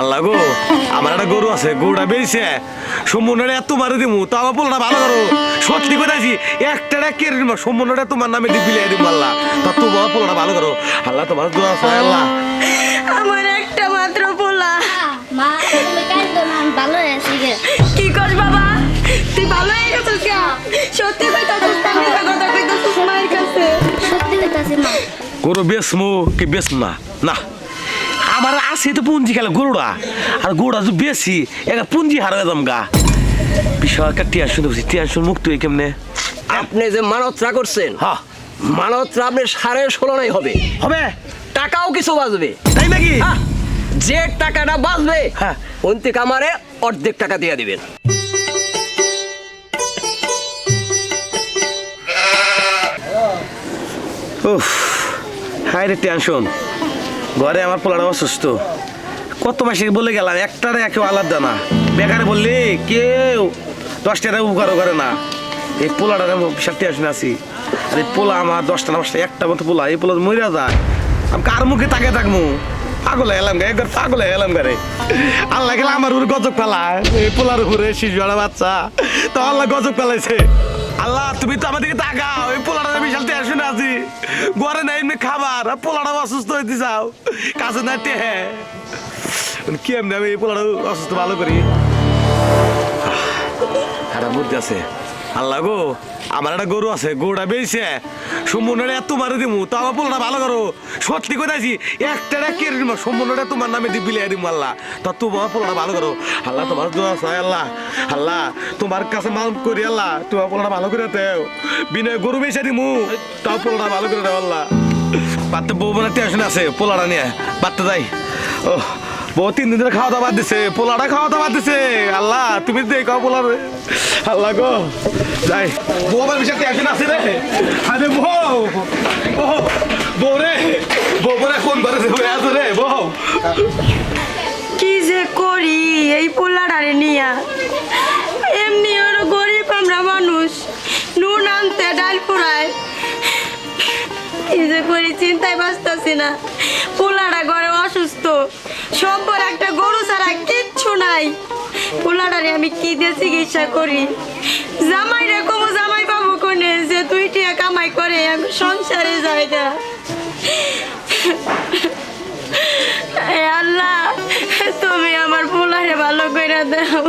আল্লাহ গো আমার একটা গরু আছে গরুটা বেরিয়েছে সম্পূর্ণটা এত মারে দিমু তো আমার পোলাটা ভালো করো। সত্যি কথা আছি একটা কেড়ে দিমা সম্পূর্ণটা তোমার নামে দিয়ে বিলিয়ে দিম আল্লাহ। তা তোমার পোলাটা ভালো করো। আল্লাহ তোমার দোয়া আছে আল্লাহ। আমার একটা মাত্র পোলা। মা তুমি কান্দো না ভালো আছি কি কর বাবা? তুই ভালো হয়ে গেছিস কে সত্যি কইতাছিস না কথা কইতাছিস মায়ের কাছে। সত্যি কইতাছি মা। গরু বেসমু কি বেস না? না। আমার আছে তো পুঞ্জি খেলে গরুটা আর গরুটা যদি বেশি একটা পুঞ্জি হারা দাম গা বিশাল একটা টেনশন হচ্ছে টেনশন মুক্ত হয়ে কেমনে? আপনি যে মানতরা করছেন হ্যাঁ মানতরা আপনি সাড়ে ষোলো নাই হবে। হবে? টাকাও কিছু বাঁচবে। তাই নাকি? যে টাকাটা বাঁচবে হ্যাঁ। অন্তিক আমারে অর্ধেক টাকা দিয়ে দিবেন। উফ হাই রে টেনশন। ঘরে আমার পোলাটা অসুস্থ। কত মাসে বলে গেলাম, একটারে কেউ আলাদা না। বেকারে বললে, কেউ দশটা টাকা উপকারও করে না। এই আমি বিশাল টেনশন আছি। আর এই পোলা আমার দশটা না, পাঁচটা, একটা মতো পোলা, এই পোলা মরিয়া যায়। আমি কার মুখে তাকে থাকব পাগল এলাম গে, একবার পাগল এলাম গারে আল্লাহ গেলে আমার উপরে গজব ফেলা এই পোলার উপরে শিশু বাচ্চা। তো আল্লাহ গজব ফেলাইছে। আল্লাহ, তুমি তো আমার দিকে তাকাও, এই পোলাটা বিশাল টেনশন আছি। ঘরে নাই এমনি খাবার, আর পোলাটা অসুস্থ হইতে যাও কাছে না টেহে কি এমনি আমি এই পোলাটা অসুস্থ ভালো করি? একটা বুদ্ধি আছে। আল্লাহ গো, আমার একটা গরু আছে, গরুটা বেরিয়েছে সম্পূর্ণটা এত মারে দিমু, তো আমার পোলাটা ভালো করো। সত্যি কথা আছি একটা কেড়ে দিমু সম্পূর্ণটা তোমার নামে দিয়ে বিলিয়ে দিমু আল্লাহ। তা তোমার পোলাটা ভালো করো। আল্লাহ তোমার দোয়া আছে আল্লাহ। আল্লাহ তোমার কাছে মাল করি আল্লাহ। তোমার পোলাটা ভালো করে দেও। বিনয় গরু বেচে দিমু, তাও পোলাটা ভালো করে দেও আল্লাহ। বাড়তে বউ বোনের টেনশন আছে, পোলাটা নিয়ে। বাড়তে যাই। ও বউ তিন দিন ধরে খাওয়া দাওয়া বাদ দিছে, পোলাটা খাওয়া দাওয়া দিছে। আল্লাহ, তুমি দেখো পোলার। আল্লাহ গো। যাই। বউ আমার বিশাল টেনশন আছে রে। আরে বউ বউ রে বউ বোনে ফোন করেছে হয়ে আছে রে বউ কি যে করি এই পোলাটারে নিয়া? এমনি ওর গরিব আমরা মানুষ, নুন আনতে, ডাল ফুরায়। কি যে করি চিন্তায় বাঁচতেছি না। পোলাটা ঘরে অসুস্থ সম্পর একটা গরু ছাড়া কিচ্ছু নাই। পোলাটারে আমি কি দিয়ে চিকিৎসা করি? জামাই রে কমু জামাই পাবো কোনে? যে তুই টিয়া কামাই করে আমি সংসারে যাই না। আল্লাহ তুমি আমার পোলারে ভালো করে দাও।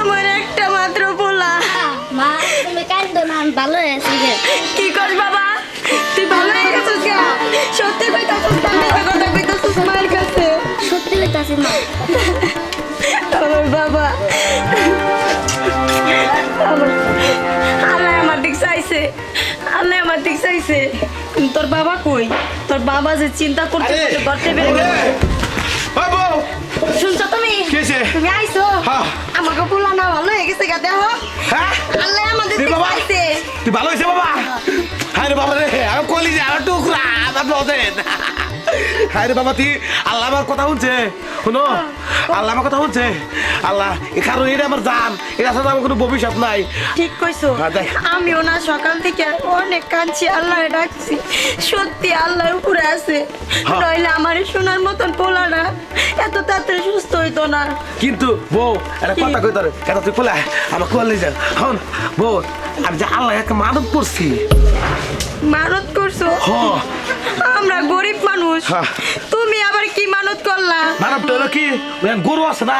আমার একটা মাত্র পোলা। মা তুমি কান্দো না আমি ভালো আছি কি কর বাবা? তুই ভালো হয়ে সত্যি কথা কইতাছিস মায়ের কাছে। সত্যি কইতাছি মা। তোর বাবা কই? তোর বাবা যে চিন্তা করতে করতে বেড়ে গেল শুনছো তুমি? তুমি আইছো। আমাকে পোলা না ভালো হয়ে গেছে গা দেখো। হ্যাঁ? আল্লাহ আমাদের বাবা। তুই ভালো হয়েছে বাবা? হ্যাঁ। রে বাবা রে আমি কলি যে আমার টুকরা আমার হ্যাঁ রে বাবা তুই আল্লাহ আমার কথা শুনছে। শুনো আল্লাহ আমার কথা শুনছে। আল্লাহ এ কারণ এটা আমার জান এটা সাথে আমার কোনো ভবিষ্যৎ নাই। ঠিক কইছো। হ্যাঁ, দেখ। আমিও না সকাল থেকে অনেক কাঁদছি আল্লাহ ডাকছি। সত্যি আল্লাহর উপরে আছে। হ্যাঁ। নইলে আমার সোনার মতন পোলা না। এত তাড়াতাড়ি সুস্থ হইতো না। কিন্তু বউ একটা কথা কই তোর? কেন তুই কোলা আমার কোয়ালে যা। হন বউ আমি যে আল্লাহ একটা মানত করছি। মানত করছ? আমরা গরিব মানুষ। তুমি আবার কি মানত করলা? মানবটা হলো কি? গরু আছে না।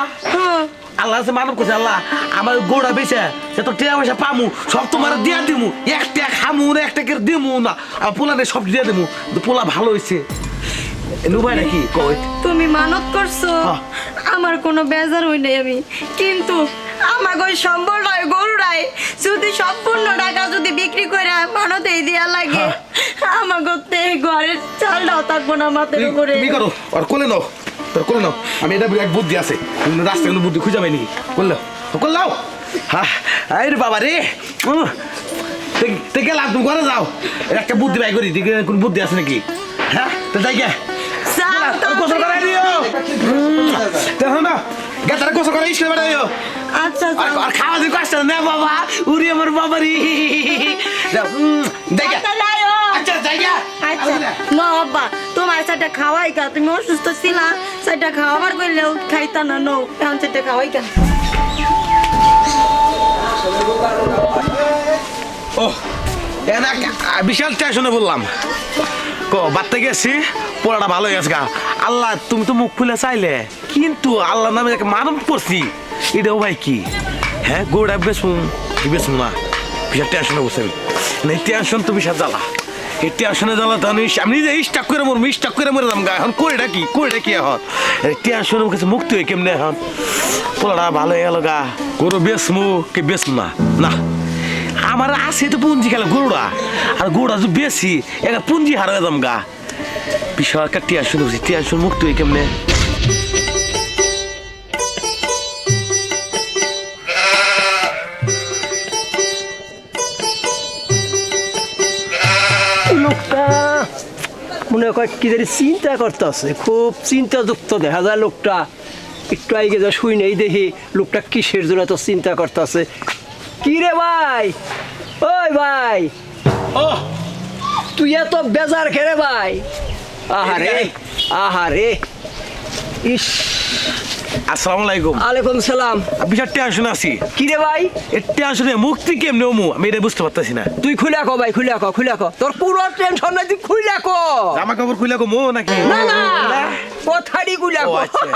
আল্লাহ আছে মানব করছে আল্লাহ। আমার গোড়া বেছে সে তো টিয়া পয়সা পামু। সব তোমার দিয়া দিমু। একটা খামু না একটা করে দিমু না। আর পোলা সব দিয়ে দিমু। পোলা ভালো হয়েছে নুবাই নাকি? কই তুমি মানত করছ। আমার কোনো বেজার হই নাই আমি। কিন্তু আমার ওই সম্বল নয় গরুরাই যদি সম্পূর্ণ টাকা যদি বিক্রি করে মানতে দিয়া লাগে হ্যাঁ। আমার করতে ঘরের থাকব না মাথার উপরে। তুমি করো আর কোলে নাও তোর কোলে নাও। আমি এটা এক বুদ্ধি আছে। রাস্তায় কোনো বুদ্ধি খুঁজে পাইনি। করলে করলাও হ্যাঁ আরে বাবা রে। তে- গেলাম তুমি ঘরে যাও। একটা বুদ্ধি বাই করি কোন বুদ্ধি আছে নাকি? হ্যাঁ তো যাই গে। গোসল করাই দিও। দেখো না গেতারে গোসল বেড়াইও আচ্ছা আর খাওয়া দিয়ে কষ্ট না বাবা উড়ি আমার বাবা রে যাও উম, দেখে আচ্ছা, আব্বা সাথে তুমি খাওয়াই ও বিশাল টেনশনে বললাম। বাড়তে গেছি পড়াটা ভালো গেছে গা। আল্লাহ তুমি তো মুখ খুলে চাইলে। কিন্তু আল্লাহ নামে মানব করছি। এটাও ভাই কি? হ্যাঁ গোড়া বেসুন বেসুন না বিশাল টেনশনে বসে না এই টেনশন তুমি বিশাল জ্বালা। এই টেনশনে জ্বালা তো আমি যে স্টাক করে মরবো স্টাক করে মরে যাম গা। এখন কইটা ডাকি কইটা ডাকি এখন? এই টেনশনের কাছে মুক্তি হয়ে কেমনে এখন? পোলাটা ভালো হয়ে গেল গা। গরু বেসমু কি বেসমু না? না। আমার আছে তো পুঞ্জি খেলে গরুড়া আর গরুড়া তো বেশি একটা পুঞ্জি হারা দাম গা। বিশাল একটা টিয়াশন টিয়াশন মুক্ত হয়ে কেমনে? মনে হয় কি জানি চিন্তা করতেছে খুব চিন্তাযুক্ত দেখা যায় লোকটা। একটু আগে যা শুই নেই দেখি লোকটা কিসের জন্য তো চিন্তা করতেছে? কি রে ভাই? ওই ভাই ও তুই এত বেজার খেরে ভাই? আহারে আহারে ইস আসসালামু আলাইকুম। আলাইকুম সালাম। বিশাল টেনশন আছি। কি রে ভাই? এই টেনশনে মুক্তি কেমনে অমু? আমি এটা বুঝতে পারতেছি না। তুই খুলে কো ভাই খুলে কো খুলে কো তোর পুরো টেনশন নাই তুই খুলে কো জামা কাপড় খুলে মো নাকি? না না কথাটি খুলে কো আচ্ছা।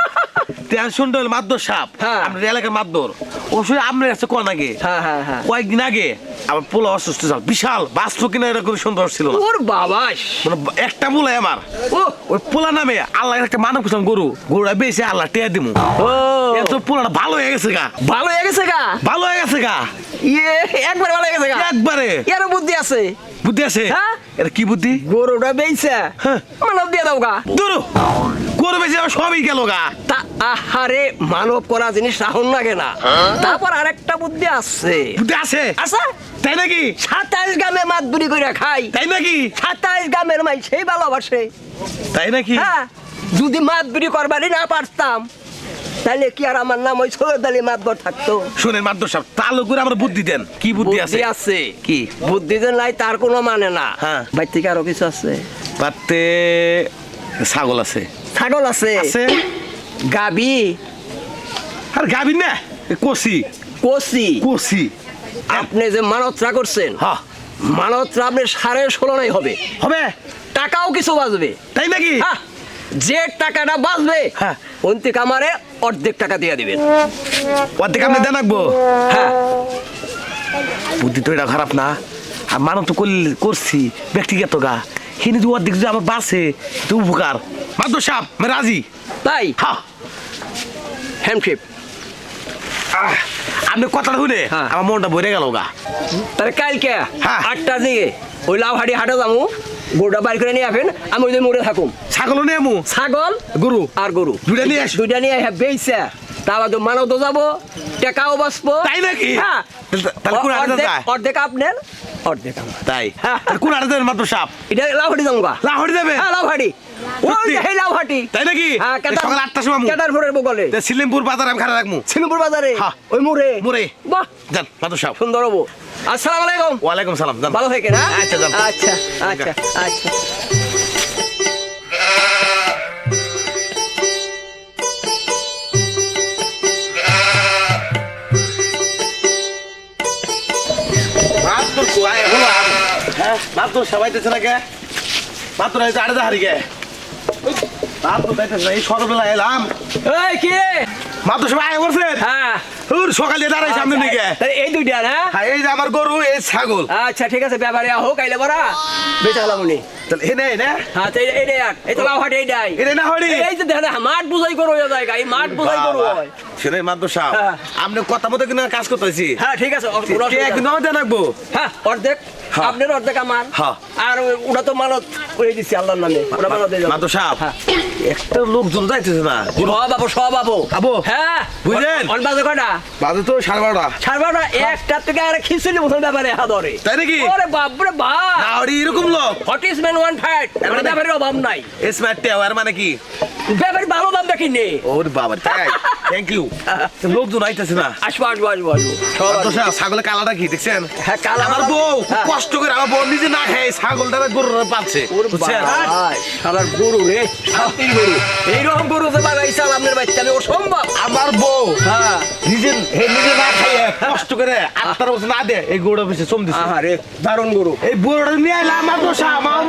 টেনশনটা হলো মাদ্দর সাপ। হ্যাঁ। আমাদের এলাকার মাদ্দর। অবশ্যই আপনার কাছে কোন আগে? হ্যাঁ হ্যাঁ হ্যাঁ। কয়েকদিন আগে আমার পোলা অসুস্থ ছিল। বিশাল বাস্তব কিনা এটা কোনো সুন্দর ছিল। ওর বাবাস মানে একটা পোলাই আমার। ওই পোলা নামে আল্লাহ একটা মানব গরু। গরুটা বেশি আল্লাহ টিয়া দিমু। ও। এত পোলাটা ভালো হয়ে গেছে গা। ভালো হয়ে গেছে গা? ভালো হয়ে গেছে গা। ইয়ে একবার ভালো হয়ে গেছে গা। একবারে। এর বুদ্ধি আছে। বুদ্ধি আছে? হ্যাঁ? এটা কি বুদ্ধি? গরুটা বেইছে। হ্যাঁ। মানব দিয়ে দাও গা। দূর গরু বেশি সবই গেল গা। তা আহারে মানব করা জিনিস রাহুল লাগে না। তারপর আরেকটা বুদ্ধি আছে। বুদ্ধি আছে? আচ্ছা তাই নাকি? সাতাইশ গ্রামে মাছ বুড়ি করে খাই। তাই নাকি? সাতাইশ গ্রামের মাই সেই ভালোবাসে। তাই নাকি? হ্যাঁ। যদি মাছ বিড়ি করবারই না পারতাম তাহলে কি আর আমার নাম ওই সৈয়দ আলী মাতবর থাকতো? শুনেন মাদ্দর সাহেব তালু করে আমার বুদ্ধি দেন। কি বুদ্ধি আছে? আছে। কি? বুদ্ধি যে নাই তার কোনো মানে না। হ্যাঁ। বাইর থেকে আরও কিছু আছে? পাতে ছাগল আছে। ছাগল আছে? আছে। গাবি? আর গাভীর না কষি কচি কষি আপনি যে মানতরা করছেন হ্যাঁ মানতরা আপনি সাড়ে ষোলো নাই হবে। হবে? টাকাও কিছু বাঁচবে। তাই নাকি? হ্যাঁ, যে টাকাটা বাঁচবে হ্যাঁ। অন্তিক আমারে অর্ধেক টাকা দিয়ে দিবেন অর্ধেক আমি দেন রাখব। হ্যাঁ। বুদ্ধি তো এটা খারাপ না। আর মানব তো করলে করছি ব্যক্তিগত গা। হিনি তো অর্ধেক যদি আমার বাসে তো উপকার। মাদ্র সাপ রাজি। তাই? হ্যাঁ হ্যান্ডশিপ আপনি কথাটা শুনে হ্যাঁ। আমার মনটা ভরে গেল গা। তাহলে কালকে হ্যাঁ। আটটার দিকে ওই লাউহাটি হাটে যাব গরুটা বাইর করে নিয়ে আসবেন আমি ওই মরে থাকুম। ছাগল নিয়ে আমু? ছাগল গরু? আর গরু। দুইটা নিয়ে আসো। দুইটা নিয়ে হ্যাঁ বেইছে। তারপর তো মানব তো যাব টাকাও বাঁচবো তাই নাকি? হ্যাঁ। তাহলে- তাহলে অর্ধেক- আপনার অর্ধেক তাই। হ্যাঁ। তাহলে কোন হাটে দেবেন মাদ্দর সাহেব এটা লাউহাটি যাব লাহোরি দেবে হ্যাঁ লাউহাটি। ওই সত্যি? যে তাই নাকি? হ্যাঁ সকাল আটটার সময় কেদারপুরের বগলে তা সিলিমপুর বাজার আমি খারাপ রাখব সিঙ্গুর বাজারে? হ্যাঁ। ওই মুরে মুরে। বাহ। যান মাদ্দর সাহেব সুন্দর হব আসসালামু আলাইকুম। ওয়ালাইকুম সালাম যান। ভালো থেকে না আচ্ছা, যান। আচ্ছা আচ্ছা আচ্ছা। মাত্র। হ্যাঁ? সবাই দিচ্ছে না কে? মাত্র আড়ে হারি দেখতেছে এই এলাম। এই কি? রে? মাত্র সবাই আয় করছেন হ্যাঁ। হুর সকালে দাঁড়াই সামনে দিকে। এই দুইটা না? হ্যাঁ এই যে আমার গরু এই ছাগল। আচ্ছা ঠিক আছে ব্যাপারে হোক আইলে বরা বেচা হলাম উনি। তাহলে এ না এই- এইটাই আর এই তো লাউহাটি এইটাই এটা না হরি এই যে দেখেন মাঠ বুঝাই করো ওই জায়গায় এই মাঠ বুঝাই করো। শুনে মাত্র সাহেব। আপনি কথা মতো কিন্তু কাজ করতেছি হ্যাঁ ঠিক আছে ওর- কোনো অসুবিধা একদিন নেই। আমাদের রাখব হ্যাঁ অর্ধেক। আপনার অর্ধেক আমার। আর ওটা তো মানত করে দিচ্ছি আল্লাহর নামে ওটা মানত দিয়ে যাব। সাহেব। একটা লোকজন যাইতেছে না সব আবো সব আবো আবো? হ্যাঁ বুঝলেন? অন বাজে কটা বাজে তো সাড়ে বারোটা সাড়ে বারোটা একটার থেকে আর খিচুড়ি মতন ব্যাপারে হা ধরে তাই নাকি? ওরে বাপরে বাপ না এরকম লোক হোয়াট ম্যান ওয়ান মানে ব্যাপারের অভাব নাই। স্মার্ট টাওয়ার মানে কি? ব্যাপারে ভালো দাম ওর বাবা তাই? থ্যাংক ইউ লোকজন আইতেছে না। আসব আসব আসব আসব। কালাটা কি দেখছেন? হ্যাঁ, কালা আমার বউ হ্যাঁ। কষ্ট করে আমার বউ নিজে না খায় পাচ্ছে ভাই, গরু রে শান্তির গরু। এইরকম গরু যে বানাইছাল আপনার বাচ্চা আমি অসম্ভব। আমার বউ হ্যাঁ। নিজে হে নিজে না খাইয়ে কষ্ট করে আত্মার না দে এই গরুটা বেশি চম দিছে। আহারে দারুণ গরু। এই বুড়োটা নিয়ে আইলাম আমার দোষা আমার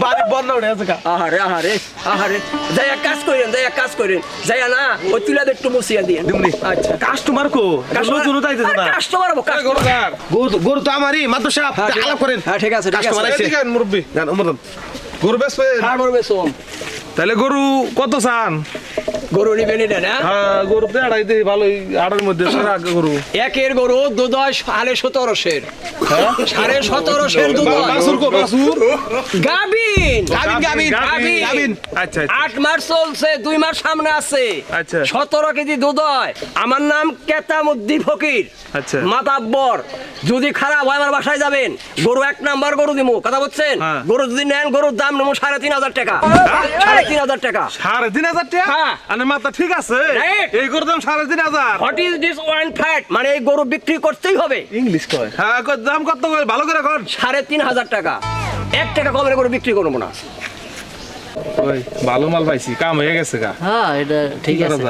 বাড়ি বন্ধ উঠে আছে। আহারে আহারে আহারে। যাই এক কাজ করেন যাই এক কাজ করেন যাই না ওই তুলাদের একটু মুছিয়া দিয়ে দিমনি। আচ্ছা। কাস্টমার কো? লোকজন দাইতে না। কাস্টমার হব কাস্টমার গরু তো- গরু তো আমারই মাদ্র সাহেব হ্যাঁ, আলাপ করেন। হ্যাঁ, ঠিক আছে, ঠিক আছে। ঠিক আছে মুরব্বি। জান উমর গরু বেসবে হ্যাঁ গরু সোম তাহলে গরু কত চান? গরু নিবেন এটা না? হ্যাঁ গরু তো আড়াই দিই ভালোই আড়ার মধ্যে সেরা গরু। একের গরু দুদয় সাড়ে সতেরোশের। সাড়ে সতেরোশের দুদয় বাসুর কো বাসুর। গাবিন। গাবিন গাবিন। গাবিন। গাবিন। আচ্ছা। আট মাস চলছে দুই মাস সামনে আছে। সতেরো কেজি দুধ হয় আমার নাম কেতামুদ্দি ফকির। আচ্ছা। মাতাব্বর যদি খারাপ হয় আমার বাসায় যাবেন। গরু এক নাম্বার গরু দিমু কথা বলছেন? হ্যাঁ। গরু যদি নেন গরুর দাম নেব সাড়ে তিন হাজার টাকা। সাড়ে তিন হাজার টাকা। সাড়ে তিন হাজার টাকা? হ্যাঁ। মাথা ঠিক আছে? এই গরুর দাম সাড়ে তিন হাজার। What is this one fat মানে এই গরু বিক্রি করতেই হবে। ইংলিশ কয়? হ্যাঁ দাম কত করে? ভালো করে কর সাড়ে তিন হাজার টাকা। এক টাকা কমের গরু বিক্রি করব না। ওই ভালো মাল পাইছি কাম হয়ে গেছে গা। হ্যাঁ এটা ঠিক আছে।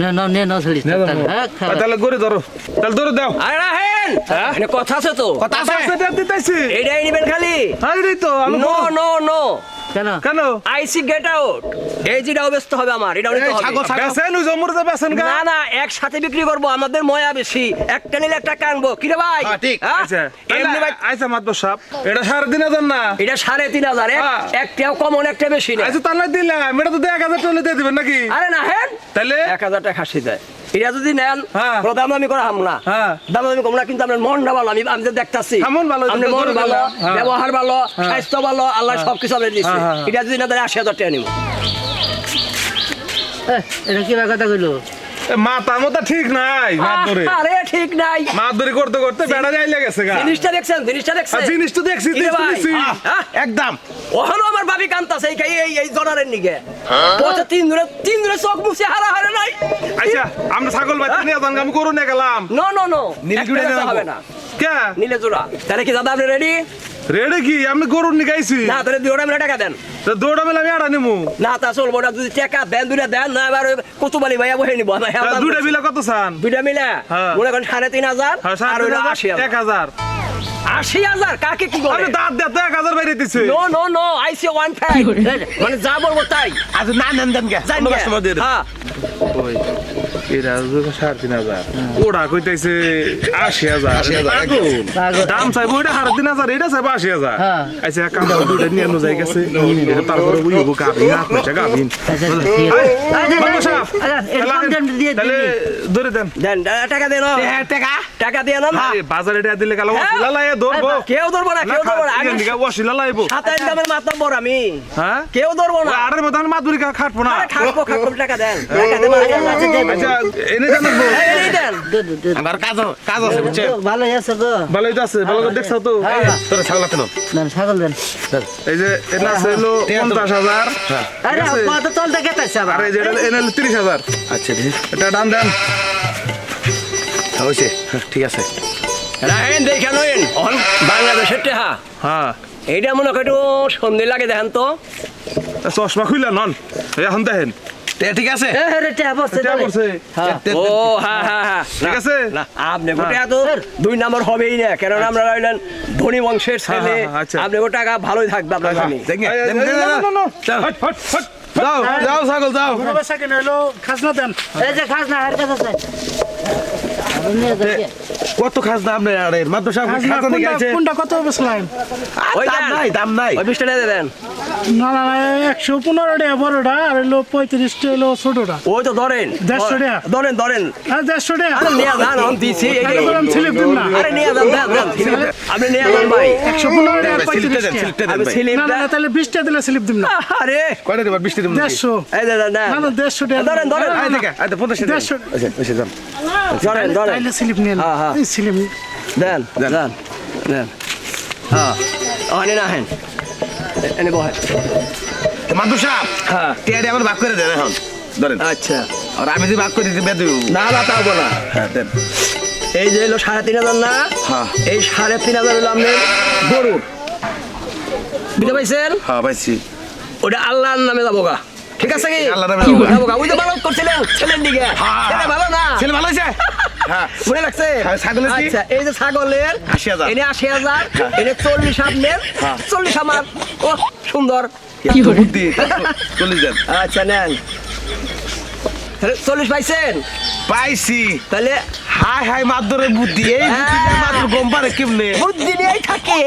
না না নে না দাও, তাহলে, হ্যাঁ, গরু ধরো। তাহলে ধরো দাও। আরে রাহেন! এখানে কথা আছে তো। কথা আছে দিতেছি। এইটাই নিবেন খালি। আরে তো নো নো নো। কেন? কেন? আইসি গেট আউট এই ব্যস্ত হবে আমার হবে। বেছেন ওই জমুরতে বেছেন না না একসাথে বিক্রি করব আমাদের ময়া বেশি। একটা নিলে একটা কানবো। কি রে ভাই? হ্যাঁ, ঠিক। এমনি ভাই আচ্ছা মাত্র সাপ। এটা সাড়ে তিন হাজার না? এটা সাড়ে তিন হাজার হ্যাঁ। একটাও কমন একটা বেশি না। আচ্ছা তাহলে দিলাম। এটা তো এক হাজার টাকা দিয়ে দিবেন নাকি? আরে না হ্যাঁ তাহলে? এক হাজার টাকা খাসি দেয়। এটা যদি নেন হ্যাঁ। দাম আমি করা হাম না। হ্যাঁ। দাম আমি কম না কিন্তু আপনার মনটা ভালো আমি আমি দেখতাছি হ্যাঁ, মন ভালো, আপনার এটা মন ভালো হ্যাঁ। ব্যবহার ভালো স্বাস্থ্য ভালো আল্লাহ সবকিছু আপনার দিচ্ছে হ্যাঁ, হ্যাঁ, এটা যদি না তাহলে আশি হাজার টাকা নিব। এটা কি কথা কইলো? মাথা মতো ঠিক নাই মাত আরে ঠিক নাই। মাত করতে করতে বেড়া যাইলে গেছে গা। জিনিসটা দেখছেন জিনিসটা দেখছেন? আর দেখছি দেখছি, ভাই? হ্যাঁ? একদম। ওখানেও আমার ভাবি কান্তাছে এই এই এই জনারের নিগে। পথে তিন দিনে তিন দিনে চোখ মুছে হারা হারা নাই। আচ্ছা আমরা ছাগল বাচ্চা নিয়ে আমি গরু নিয়ে গেলাম। নো নো নো নীলকুঠি হবে না। কে? নীলে জোড়া তাহলে কি দাদা আপনি রেডি রেডি কি? আমি গরু নিয়ে গাইছি না তাহলে দুটা মিলে টাকা দেন। দৌড়া মেলে আমি আড়া নিমু। না তা চলবো না যদি টাকা দেন দুটা দেন না এবার ওই কুতুবালি ভাইয়া বহে নিবো। তা দুটা বিলা কত চান? দুইটা মিলে? হ্যাঁ। মনে করেন সাড়ে তিন হাজার হ্যাঁ, আর হইল হাজার, আশি এক হাজার। আশি হাজার? কাকে কি বলে আমি দাঁত দিয়ে তো এক হাজার বাইরে দিচ্ছে no no no I see one five মানে যা বলব তাই। আচ্ছা না নেন দেন গে। জান। কাস্টমার দিয়ে হ্যাঁ। এরা সাড়ে তিন হাজার। ওরা কইতেছে আশি হাজার। দাম চাইব ওইটা সাড়ে তিন হাজার এটা চাইব আশি হাজার। হ্যাঁ। আচ্ছা কাম নিয়ে যাই গেছে। তারপরে ওই গাভিন হাত গাভিন। আচ্ছা। আচ্ছা। ধরে দেন। টাকা দেন টাকা। টাকা দিয়ে না বাজারে এটা দিলে গেল হ্যাঁ? অশিলা লাই ধরবো। কেউ ধরবো না কেউ ধরবো না। আগে অশিলা লাইবো সাতাইশ দামের মাত্রা বড় আমি। হ্যাঁ? কেউ ধরবো না। আড়ের মতো আমি মাদুরি খাটবো না। আরে খাব খাব টাকা দেন। টাকা দেন আচ্ছা, এনে দেন দে, দে, দে। আমার কাজ কাজ আছে বুঝছেন? ভালো আছে গো ভালোই তো আছে ভালো করে দেখছ তো। হ্যাঁ। তোরা ছাগল আছে না দেন, ছাগল দেন। এই যে এনে আছে হলো ঠিক আছে। পঞ্চাশ হাজার। আরে আছে। কত তলটা গেতাছে আর আবার। এই যে এটা এনে হলো তিরিশ হাজার। আচ্ছা এটা ডান দেন। হয়েছে। ঠিক আছে। দেখে অন বাংলাদেশের টেহা। হ্যাঁ। এইটা মনে একটু সন্ধে লাগে দেখেন তো। চশমা খুইলা নন। এখন দেখেন। ঠিক আছে। হ্যাঁ। ও হ্যাঁ হ্যাঁ হ্যাঁ। ঠিক আছে। আপনি গোটা তো দুই নম্বর হবেই না কেননা আমরা রইলেন ধনী বংশের ছেলে। হ্যাঁ, হ্যাঁ, আচ্ছা। আপনি ও টাকা ভালোই থাকবে আপনার জানি দেন। যাও যাও ছাগল যাও। এই যে হার কাছে কত খাস দাম নেই আরে? মাত্র সাহেব খাজনা আছে কোনটা কত বেচলাম আর ওই দাম নাই দাম নাই। ওই বিশটা দিয়ে দেন। না না না একশো পনেরো টাকা বড়টা আর হলো পঁয়ত্রিশটা হলো ছোটটা। ওই তো ধরেন। দেড়শো টাকা। ধরেন ধরেন। আর দেড়শো টাকা। আরে নিয়ে যান আমি দিছি এই যে- বললাম স্লিপ দিন না। আরে নিয়ে যান দেন দেন আপনি নিয়ে যান ভাই। একশো পনেরো টাকা সিলিপটা পঁয়ত্রিশ দেন টাকা। সিলিপটা দেন আমি ভাই। স্লিপ না না তাহলে বিশটা দিলে স্লিপ দিন না। আরে। কয়টা দেবার বৃষ্টি দেব দেড়শো। এই দেন দেন না না দেড়শো টাকা ধরেন, ধরেন। না, থেকে আয় তো পঞ্চাশ দেড়শো। আচ্ছা বেশি দাম ধরেন ধরেন তাইলে স্লিপ নিয়ে হ্যাঁ, হ্যাঁ। এই স্লিপ দেন দেন। দেন দেন হ্যাঁ না হেন। এনে বহে। মাদু সাহেব হ্যাঁ টিয়ারি আমার ভাগ করে দেন এখন। ধরেন। আচ্ছা। আর আমি যদি ভাগ করে দিতে বেদ না না তা বলা হ্যাঁ দেন। এই যে হলো সাড়ে তিন হাজার না? হ্যাঁ। এই সাড়ে তিন হাজার হলো আপনার গরুর বুঝতে পাইছেন? হ্যাঁ পাইছি। ওটা আল্লাহর নামে যাব গা। ঠিক আছে কি? আল্লাহর নামে যাব গা। ওই তো ভালো করছিলেন ছেলের দিকে। হ্যাঁ। ছেলে ভালো ভালো হয়েছে? হ্যাঁ। মনে লাগছে হ্যাঁ, ছাগলের আচ্ছা এই যে ছাগলের 80,000 এনে আশি হাজার এনে চল্লিশ আপনার হ্যাঁ। চল্লিশ আমার। ও সুন্দর। এত বুদ্ধি। চল্লিশ আচ্ছা নেন। চল্লিশ পাইছেন? পাইছি। তাহলে হাই হাই মাদরে বুদ্ধি। এই বুদ্ধি দিয়ে মাদুর গম পারে কেমনে? বুদ্ধি নিয়েই থাকে।